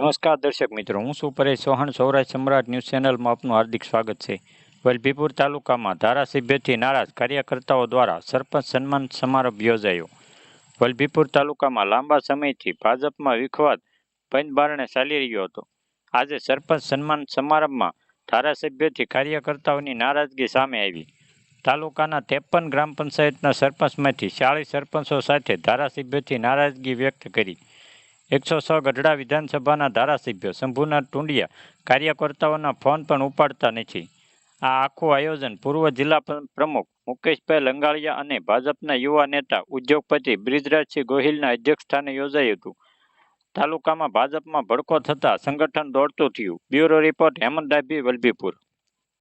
નમસ્કાર દર્શક મિત્રો, હું છું પરેશ ચૌહાણ, સૌરાષ્ટ્ર સમ્રાટ ન્યૂઝ ચેનલમાં આપનું હાર્દિક સ્વાગત છે. વલભીપુર તાલુકામાં ધારાસભ્યથી નારાજ કાર્યકર્તાઓ દ્વારા સરપંચ સન્માન સમારંભ યોજાયો. વલભીપુર તાલુકામાં લાંબા સમયથી ભાજપમાં વિખવાદ પંચબારણે ચાલી રહ્યો હતો. આજે સરપંચ સન્માન સમારંભમાં ધારાસભ્યથી કાર્યકર્તાઓની નારાજગી સામે આવી. તાલુકાના ત્રેપન ગ્રામ પંચાયતના સરપંચમાંથી ચાળીસ સરપંચો સાથે ધારાસભ્યથી નારાજગી વ્યક્ત કરી. એકસો છ ગઢડા વિધાનસભાના ધારાસભ્ય શંભુનાથ ટુંડિયા કાર્યકર્તાઓના ફોન પણ ઉપાડતા નથી. આ આખું આયોજન પૂર્વ જિલ્લા પ્રમુખ મુકેશભાઈ લંગાળિયા અને ભાજપના યુવા નેતા ઉદ્યોગપતિ બ્રિજરાજસિંહ ગોહિલના અધ્યક્ષસ્થાને યોજાયું હતું. તાલુકામાં ભાજપમાં ભડકો થતા સંગઠન દોડતું થયું. Bureau report Hemant Dabhi, Valabhipur.